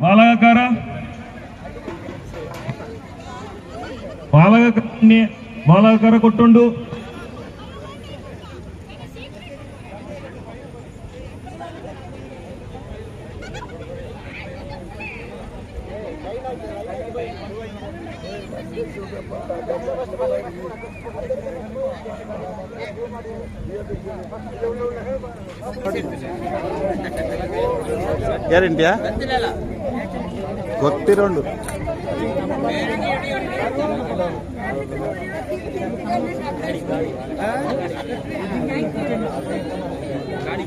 Malaga ని మాలాకర కొట్టుండు ಗ್ಯಾರಂಟಿಯಾ ಗೊತ್ತಿರೋಂಡು ಮಾಡಿ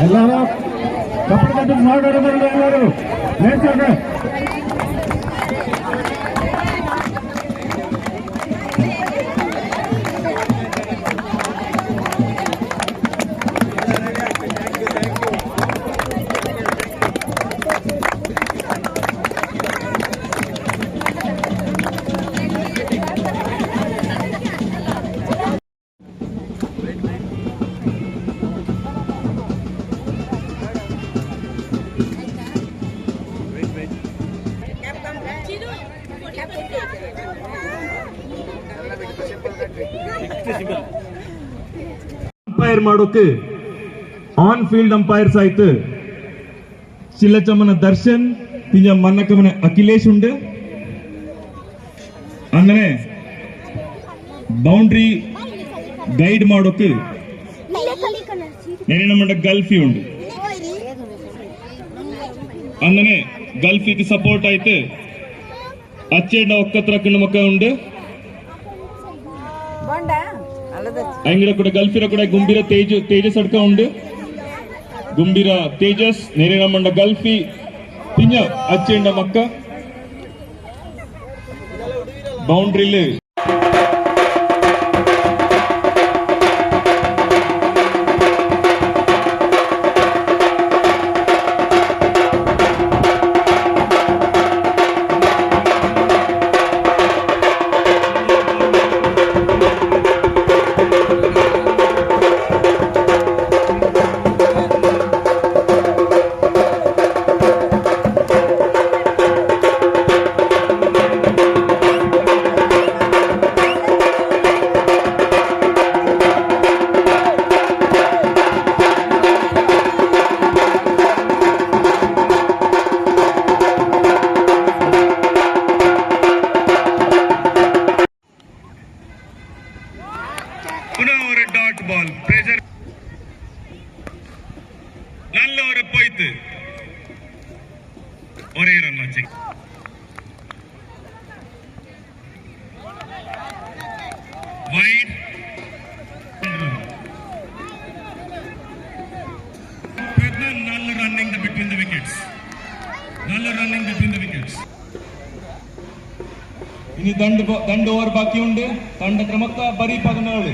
ಎಲ್ಲರೂ ಕಪ್ಪು ಕಟ್ಟು ಮಾತಾಡೋದ್ರಲ್ಲಿ ಎಲ್ಲರೂ ನೇರ್ಸೋಕೆ ಮಾಡೋಕೆ ಆನ್ ಫೀಲ್ಡ್ ಅಂಪೈರ್ಸ್ ಆಯ್ತು. ಚಿಲ್ಲಚಮ್ಮನ ದರ್ಶನ್ ಪಿಂಜ ಮನ್ನಕಮ್ಮನ ಅಖಿಲೇಶ್ ಉಂಡು. ಅಂದ್ರೆ ಬೌಂಡ್ರಿ ಗೈಡ್ ಮಾಡೋಕೆ ನೆರೆ ನಮ್ಮಂಡ ಗಲ್ಫಿ ಉಂಡು ಅಂದ್ರೆ ಗಲ್ಫಿಗೆ ಸಪೋರ್ಟ್ ಆಯ್ತು. ಅಚ್ಚೆಂಡ ಒಕ್ಕತ್ರ ನಮಕ ಉಂಡು. ಅಂಗಡಿ ಕೂಡ ಗಲ್ಫಿರ ಕೂಡ ಗುಂಬಿರ ತೇಜ, ತೇಜಸ್ ಅಡ್ಕ ಉಂಡು. ಗುಂಬಿರ ತೇಜಸ್ ನೆರೆ ಮಂಡ ಗಲ್ಫಿ ತಿಂಜ ಅಚ್ಚೆಂಡ ಮಕ್ಕ. ಬೌಂಡ್ರಿಲಿ முயற்சி வைட் நல்ல between the wickets wickets running running between the wickets ഇനി രണ്ട് രണ്ട് ഓവർ ബാക്കിയുണ്ട് രണ്ട് ക്രമത്ത ബരി പതിനേഴ്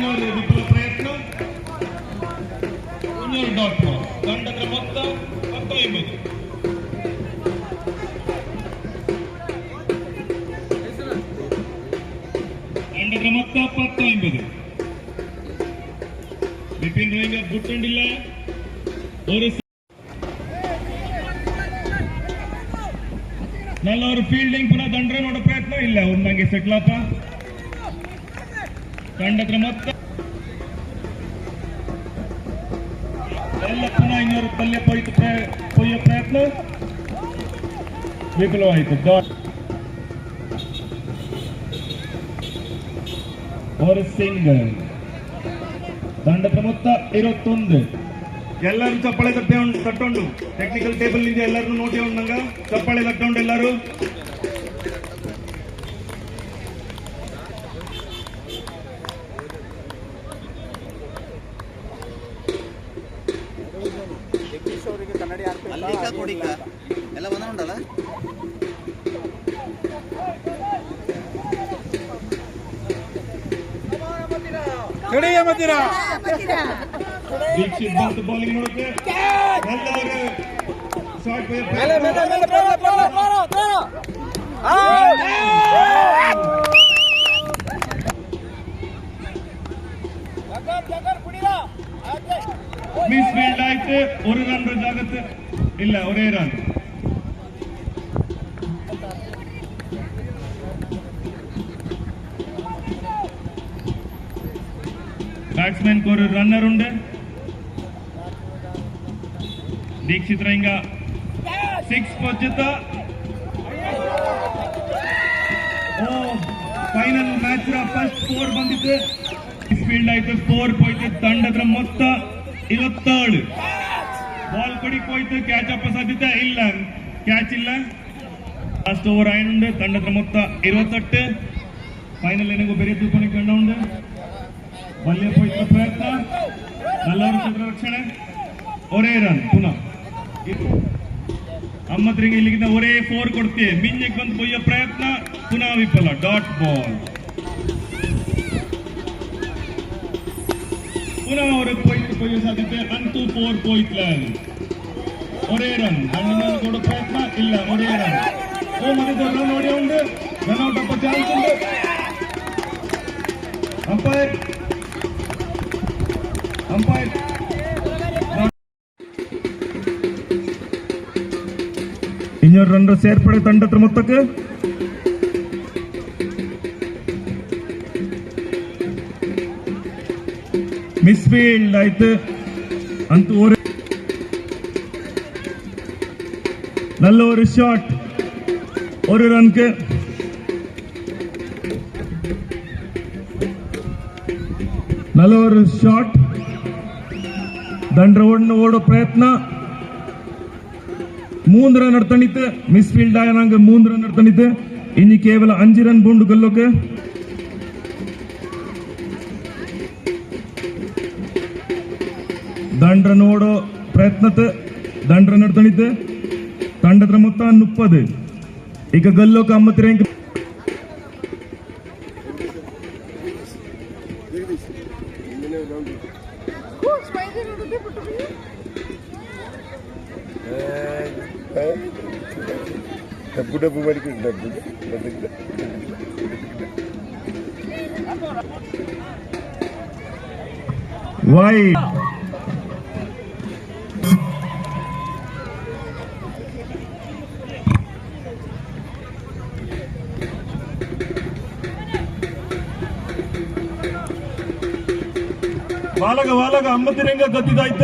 ಬೆಂಗಳೂರು ವಿಫಲ ಪ್ರಯತ್ನ. ಮುನ್ನೂರು ಡಾಟ್ ದಂಡದ ಮೊತ್ತ ಹತ್ತೊಂಬತ್ತು. ದಂಡದ ಮೊತ್ತ ಹತ್ತೊಂಬತ್ತು. ಬಿಪಿನ್ ರೈಂಗರ್ ಗುಟ್ಟಂಡಿಲ್ಲ ಅವರು ನಲ್ಲವರು ಫೀಲ್ಡಿಂಗ್ ಪುನಃ ದಂಡ್ರೆ ನೋಡೋ ಪ್ರಯತ್ನ ಇಲ್ಲ. ಒಂದಂಗೆ ಸೆಟ್ಲಪ್ಪ ತಂಡತ್ರ ಮೊತ್ತ. ಎಲ್ಲ ಪುನಃ ಇನ್ನೂರು ಪಲ್ಯ ಪ್ರಯ- ಪೊಯ್ಯೋ ಪ್ರಯತ್ನ. ವಿಫಲವಾಯಿತು. ಡಾಟ್ ஒரு ಸಿಂಗಲ್. ದಂಡದ ಮೊತ್ತ ಇರುವತ್ತೊಂದು. ಎಲ್ಲರೂ ಚಪ್ಪಾಳೆ ತಟ್ಟೆ ತಟ್ಟೊಂಡು ಟೆಕ್ನಿಕಲ್ ಟೇಬಲ್ನಿಂದ ಎಲ್ಲರೂ ನೋಡಿ ಉಂಡಂಗ ಚಪ್ಪಾಳೆ ತಟ್ಟೊಂಡು ಎಲ್ಲರೂ? ಅವರಿಗೆ ಕನ್ನಡಿ ಅಲ್ಲಿಕ ಕೊಡಿಕ ಎಲ್ಲ ಒಂದೇ ಉಂಟಲ್ಲ ಕಡೆಯ ಮತ್ತಿರ ದೀಕ್ಷಿತ್ ಬಂತು ಬೌಲಿಂಗ್ ನೋಡಕ್ಕೆ ಎಲ್ಲರೂ ಶಾರ್ಟ್ ಮೇಲೆ ಮೇಲೆ ಮೇಲೆ ಮೇಲೆ ಮೇಲೆ ಮೇಲೆ ರನ್ ಜಾಗತ್ತೆ ಇಲ್ಲ ஒரே ರನ್ ಬ್ಯಾಟ್ಸ್ಮನ್ ഒരു റണ്ണർ ഉണ്ട് ದೀಕ್ಷಿತ್ ರಂಗ ಸಿಕ್ಸ್ ಪೊಚ್ಚುತ್ತ ಓ ಫೈನಲ್ ಮ್ಯಾಚ್ ಫಸ್ಟ್ ಫೋರ್ ಬಂದಿತ್ತು ಫೀಲ್ಡ್ ಆಯ್ತು ಫೋರ್ ಹೋಯ್ತು ತಂಡದ ಮೊತ್ತ ಇವತ್ತೇಳು ಬಾಲ್ ಕೊಡಿ ಹೋಯ್ತು ಕ್ಯಾಚ್ ಅಪ್ಪ ಸಾಧ್ಯತೆ ಇಲ್ಲ ಕ್ಯಾಚ್ ಇಲ್ಲ ಲಾಸ್ಟ್ ಓವರ್ ಆಯ್ನುಂಡು ತಂಡದ ಮೊತ್ತ ಇರುವತ್ತೆ ಫೈನಲ್ ಏನಿಗೂ ಬೇರೆ ತೂಪನಿಗೆ ಕಂಡ ಉಂಡು ಬಲ್ಯ ಪೋಯ್ತು ಪ್ರಯತ್ನ ನಲ್ಲವರು ಚಂದ್ರ ರಕ್ಷಣೆ ಒರೇ ರನ್ ಪುನಃ ಇದು ಅಮ್ಮತ್ರಿಗೆ ಇಲ್ಲಿಗಿಂತ ಒರೇ ಫೋರ್ ಕೊಡ್ತೀವಿ ಮಿಂಜಕ್ ಬಂದು ಕೊಯ್ಯೋ ಪ್ರಯತ್ನ ಪುನಃ ವಿಫಲ ಡಾಟ್ ಬಾಲ್ ಪುನಃ ಅವರು ಕೊಯ್ಯೋ ಸಾಧ್ಯತೆ ಅಂತೂ ಫೋರ್ ಕೊಯ್ತ್ಲ ಒರೇ ರನ್ ಹಣ್ಣಿನ ಕೊಡೋ ಪ್ರಯತ್ನ ಇಲ್ಲ ಒರೇ ರನ್ ಓ ಮನೆ ರನ್ ಹೊಡೆಯ ಉಂಟು ರನ್ ಔಟ್ ಅಪ್ಪ ಚಾನ್ಸ್ ಉಂಟು ಅಂಪೈರ್ ಅಂಪೈರ್ ಇನ್ನೂರು ರನ್ ಸೇರ್ಪಡೆ ತಂಡದ ಮೊತ್ತಕ್ಕೆ ಮಿಸ್ ಫೀಲ್ಡ್ ಆಯ್ತು ಅಂತೂ ஒரு நல்ல ஒரு ஷாட் ஒரு ரன்க்கு நல்ல ஒரு ಶಾಟ್ ದಂಡ್ರ ಓಡಿನ ಓಡೋ ಪ್ರಯತ್ನ ಮೂಂದು ರನ್ ತಣಿತು ಮಿಸ್ ಫೀಲ್ಡ್ ಆಗ ಮೂಂದು ರನ್ ತಣಿತು ಇನ್ನು ಕೇವಲ ಅಂಜು ರನ್ ಬೂಂಡು ಗೆಲ್ಲೋಕೆ ದಂಡ್ರ ನೋಡೋ ಪ್ರಯತ್ನತೆ ದಂಡ್ರ ನಡ್ತಣಿತು ತಂಡದ ಮೊತ್ತ ಮುಪ್ಪದು ಈಗ ಗೆಲ್ಲೋಕೆ ಅಮ್ಮತ್ತು ರ್ಯಾಂಕ್ ಡಬ್ಬು ಡಬ್ಬು ಮಾಡಿಕೊಂಡು ಡಬ್ಬು ವೈಟ್